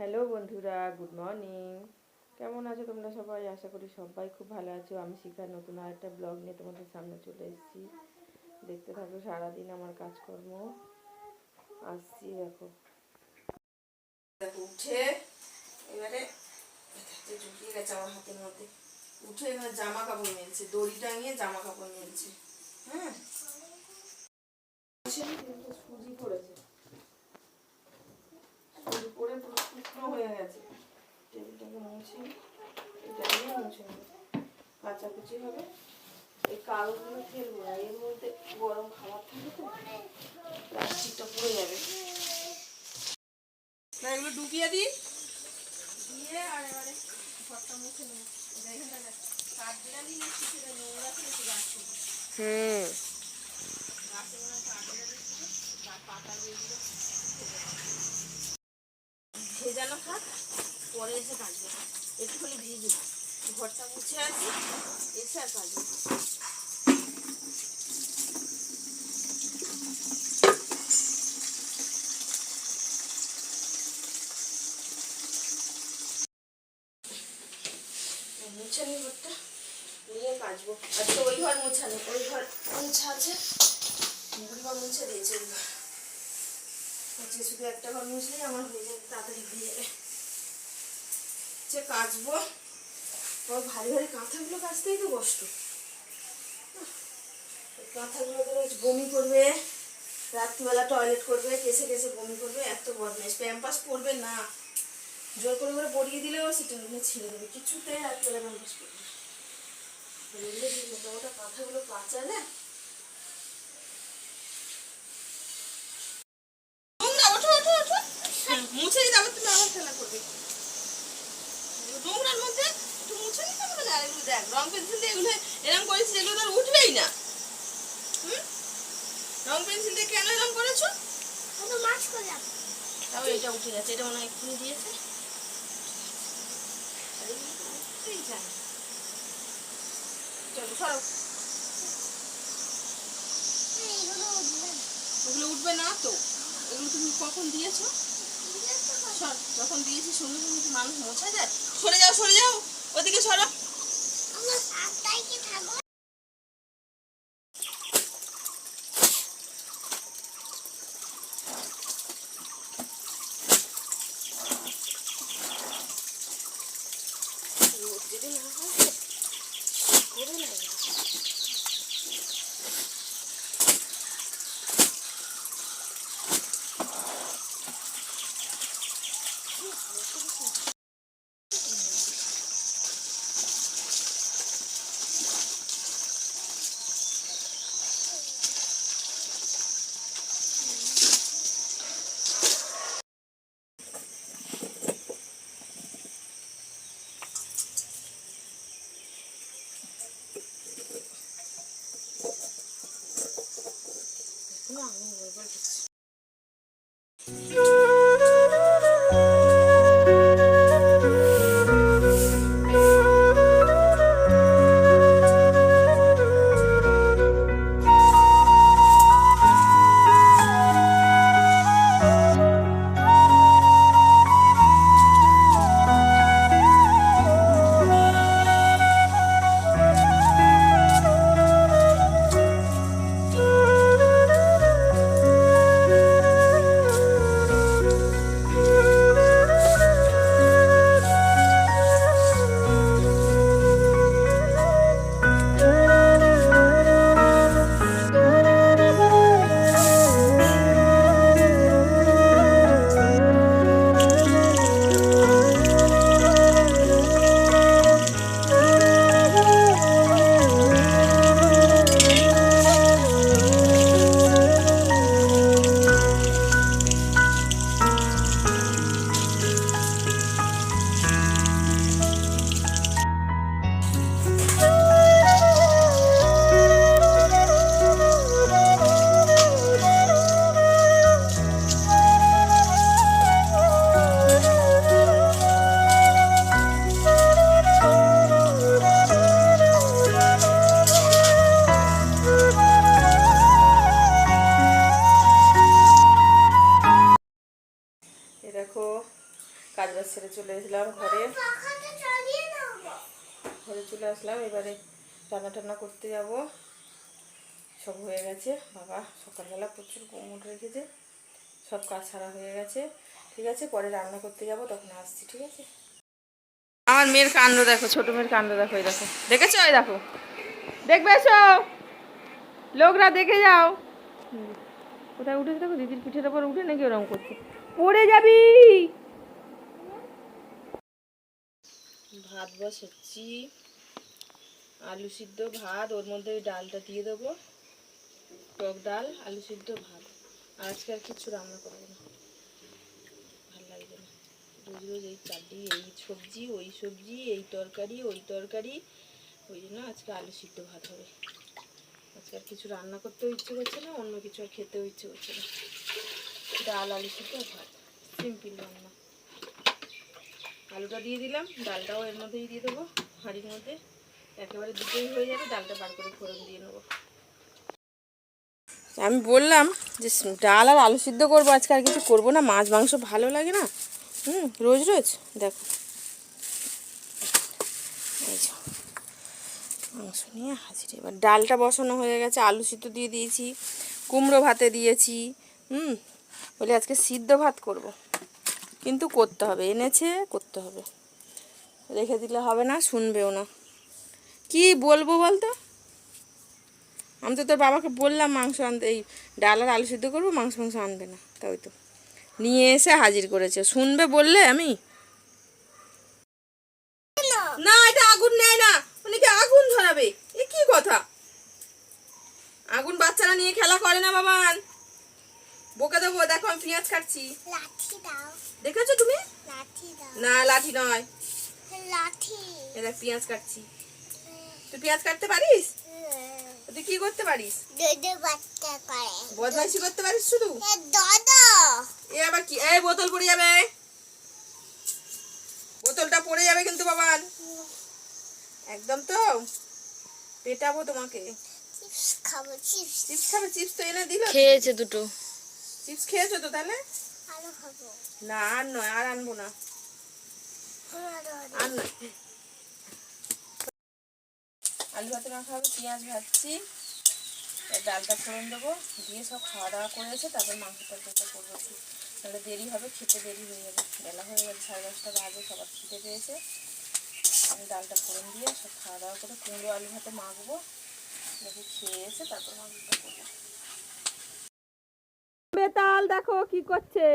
Hello বন্ধুরা, good morning. কেমন আছো তোমরা সবাই? আশা করি সবাই খুব ভালো আছো। আমি শিখার নতুন আর একটা ব্লগ নিয়ে তোমাদের সামনে চলে এসেছি। দেখতে থাকো, সারাদিন আমার কাজকর্ম। আসছি, দেখো। উঠে, এবারে ঢুকিয়ে গেছে আমার হাতের মধ্যে। উঠে এবার জামা কাপড় মেলছে দড়ি টাঙিয়ে জামা কাপড় মেলছে। হ্যাঁ হয়ে গেছে। টেবিলটাকে মুছে এটা নিয়ে মুছে নেব। কাচাকুচি হবে। এই কালোগুলো ফেলব না এর মধ্যে গরম খাবার থাকে তো প্লাস্টিকটা পড়ে যাবে। না এগুলো ঢুকিয়ে দিই। দিয়ে আর এবারে ঘরটা মুছে নেব। এখানটা কাঠ বিড়ালি নিচ্ছি সেটা নোংরা ফেলেছি গাছ হুম। গাছে মনে হয় তার পাতা যেগুলো ভেজানো থাক, পরে এসে কাটবে একটুখানি ভিজু ঘরটা মুছে আসি এসে আর কাটবে মুছে ঘরটা, নিয়ে কাচবো আজকে ওই ঘর মোছা নেই ওই ঘর মুছা আছে। মুছে দিয়েছে। ওই ঘর হচ্ছে, শুধু একটা ঘর মুছলেই আমার হয়ে যাবে, তাড়াতাড়ি হয়ে যাবে। হচ্ছে কাচবো ওই ভারী ভারী কাঁথাগুলো কাচতেই তো কষ্ট। কাঁথাগুলো তো বমি করবে, রাত্রিবেলা টয়লেট করবে, কেসে কেসে বমি করবে, এত বদমাইশ। প্যাম্পাস পরবে না। জোর করে করে পরিয়ে দিলেও সেটা নিয়ে ছেড়ে দেবে। কিছুতে রাত্রিবেলা প্যাম্পাস পরবে না। কাঁথাগুলো কাচালে নোংরা ওঠো ওঠো ওঠো মুছে দিতে আবার তুমি আবার খেলা করবে নোংরার মধ্যে একটু মুছে নিতে হবে না আর এগুলো দেখ রং পেন্সিল দিয়ে এগুলো এরকম করেছি এগুলো তো আর উঠবেই না হুম রং পেন্সিল দিয়ে কেন এরকম করেছ তাও এটা উঠে গেছে এটা মনে হয় দিয়েছে। চলো, সরো। ওগুলো উঠবে না তো? এগুলো তুমি কখন দিয়েছ? সর, যখন দিয়েছি সঙ্গে সঙ্গে কি মানুষ মোছা যায়? সরে যাও সরে যাও। ওদিকে সরো। রোদ ঘরে চলে আসলাম, এবারে রান্না টান্না করতে যাব। সব হয়ে গেছে, বাবা সকালবেলা প্রচুর কোমর রেখেছে, সব কাজ সারা হয়ে গেছে। ঠিক আছে, পরে রান্না করতে যাব, তখন আসছি, ঠিক আছে? আমার মেয়ের কাণ্ড দেখো, ছোট মেয়ের কাণ্ড দেখো, এই দেখো। দেখেছ, এই দেখো? দেখবে এসো? লোকরা দেখে যাও। কোথায় উঠেছে দেখো? দিদির পিঠের ওপর উঠে নাকি ওরকম করছে? পড়ে যাবি! ভাত বসাচ্ছি। আলু সিদ্ধ ভাত, ওর মধ্যে ওই ডালটা দিয়ে দেবো। টক ডাল, আলু সিদ্ধ ভাত। আজকে আর কিছু রান্না করব না। ভালো লাগবে না। রোজ রোজ এই চাটনি, এই সবজি, ওই সবজি, এই তরকারি, ওই তরকারি। ওই জন্য আজকে আলু সিদ্ধ ভাত হবে। আজকে আর কিছু রান্না করতেও ইচ্ছে করছে না, অন্য কিছু আর খেতেও ইচ্ছে করছে না। ডাল, আলু সিদ্ধ, ভাত। সিম্পল রান্না। আলুটা দিয়ে দিলাম, ডালটাও এর মধ্যেই দিয়ে দেবো, হাঁড়ির মধ্যে। একেবারে দুটোই হয়ে যাবে, ডালটা বার করে ফোড়ন দিয়ে নেব। আমি বললাম যে ডাল আর আলু সিদ্ধ করব আজকে, আর কিছু করব না, মাছ, মাংস ভালো লাগে না? হুম, রোজ রোজ, দেখো। মাংস নিয়ে হাজির এবার। ডালটা বসানো হয়ে গেছে, আলু সিদ্ধ দিয়ে দিয়েছি, কুমড়ো ভাতে দিয়েছি, হুম, বলে আজকে সিদ্ধ ভাত করব। কিন্তু করতে হবে, এনেছে, করতে হবে। রেখে দিলে হবে না, শুনবেও না। কি বলব বলতো? আমি তো তোর বাবাকে বললাম মাংস আনতে এই ডাল আর আলু সিদ্ধ করব মাংস মাংস আনবে না। তাই তো। নিয়ে এসে হাজির করেছে। শুনবে বললে আমি? না এটা আগুন নেয় না। মানে কি আগুন ধরাবে? এ কি কথা? আগুন বাচ্চারা নিয়ে খেলা করে না বাবান। বকে দেবো দেখো আমি পেঁয়াজ কাটছি। দেখেছ তুমি? লাঠি না লাঠি নয়। লাঠি। এ দেখ পেঁয়াজ কাটছি। তুই পেঁয়াজ কাটতে পারিস? তুই কি করতে পারিস? বদমাইশি করতে পারিস শুধু? এ আবার কি? এই বোতল পড়ে যাবে। বোতলটা পড়ে যাবে কিন্তু বাবান। একদম তো। পেটাবো তোমাকে। চিপস খাব চিপস। চিপস খাবে চিপস তো এনে দিল। খেয়েছে দুটো। চিপস খেয়েছো তো তাহলে? না আর নয় আর আনব না। আর নয়। আলু ভাতে মাখা হবে পেঁয়াজ ভাজছি। ডালটা ফোড়ন দেবো দিয়ে সব খাওয়া দাওয়া করেছে তারপর মাংস তরকারিটা করব একটু। তাহলে দেরি হবে খেতে দেরি হয়ে যাবে। বেলা হয়ে গেছে সাড়ে দশটা বাজে সবার খেতে পেয়েছে। আমি ডালটা ফোড়ন দিয়ে সব খাওয়া দাওয়া করে কুমড়ো আলু ভাতে মাখবো। দেখি খেয়ে এসে তারপর মাংসটা করব। বেতাল দেখো কি করছে।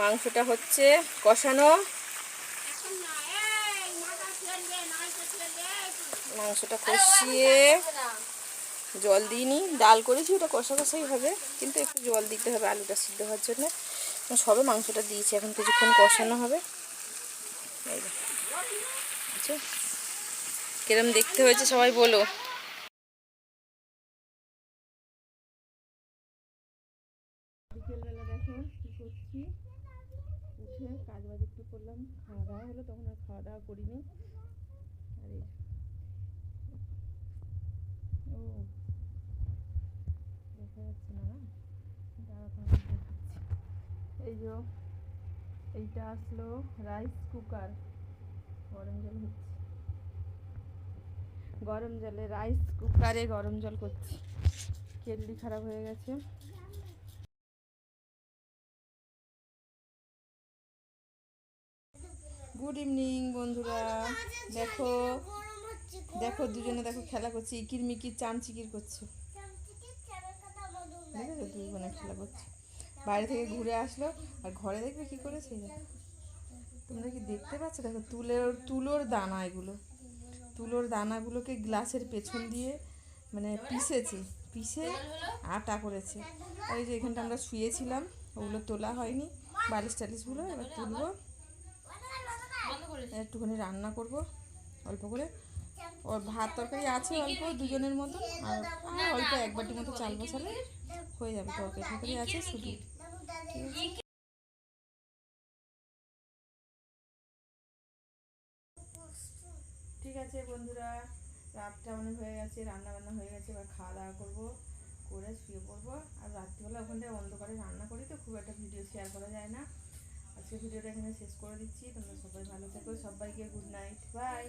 মাংসটা হচ্ছে কষানো। মাংসটা কষিয়ে জল দিইনি, ডাল করেছি, ওটা কষা কষাই হবে, কিন্তু একটু জল দিতে হবে, আলুটা সিদ্ধ হওয়ার জন্য। সবে মাংসটা দিয়েছি, এখন কিছুক্ষণ কষানো হবে। বুঝছ? কিরম দেখতে হয়েছে সবাই বলো। কাজ বাজ একটু করলাম, খাওয়া দাওয়া হলো, তখন আর খাওয়া দাওয়া করিনি। আর এই যে এইটা আসলো রাইস কুকার গরম জল হচ্ছে গরম জলে রাইস কুকারে গরম জল করছি কেটলি খারাপ হয়ে গেছে গুড ইভিনিং বন্ধুরা। দেখো দেখো, দুজনে দেখো খেলা করছে, ইকির মিকির চামচিকির করছে। দুই খেলা করছে। বাইরে থেকে ঘুরে আসলো, আর ঘরে দেখবে কি করেছে? তোমরা কি দেখতে পাচ্ছ? দেখো, তুলোর তুলোর দানা এগুলো। তুলোর দানাগুলোকে গ্লাসের পেছন দিয়ে মানে পিষেছে, পিষে আটা করেছে। এই যে এখানটা আমরা শুয়েছিলাম, ওগুলো তোলা হয়নি, বালিশ টালিশগুলো এবার তুলবো। একটুখানি রান্না করব, অল্প করে। ওর ভাত তরকারি আছে অল্প দুজনের মতো আর অল্প এক বাটি মতো চাল বসালে হয়ে যাবে তরকারি। তরকারি আছে শুধু। ঠিক আছে বন্ধুরা রাতটা অনেক হয়ে গেছে রান্না বান্না হয়ে গেছে এবার খাওয়া দাওয়া করব করে শুয়ে পড়ব। আর রাত্রিবেলা ওখান থেকে অন্ধকারে রান্না করি তো খুব একটা ভিডিও শেয়ার করা যায় না। আজকে ভিডিওটা এখানে শেষ করে দিচ্ছি। তোমরা সবাই ভালো থেকো সবাইকে গুড নাইট বাই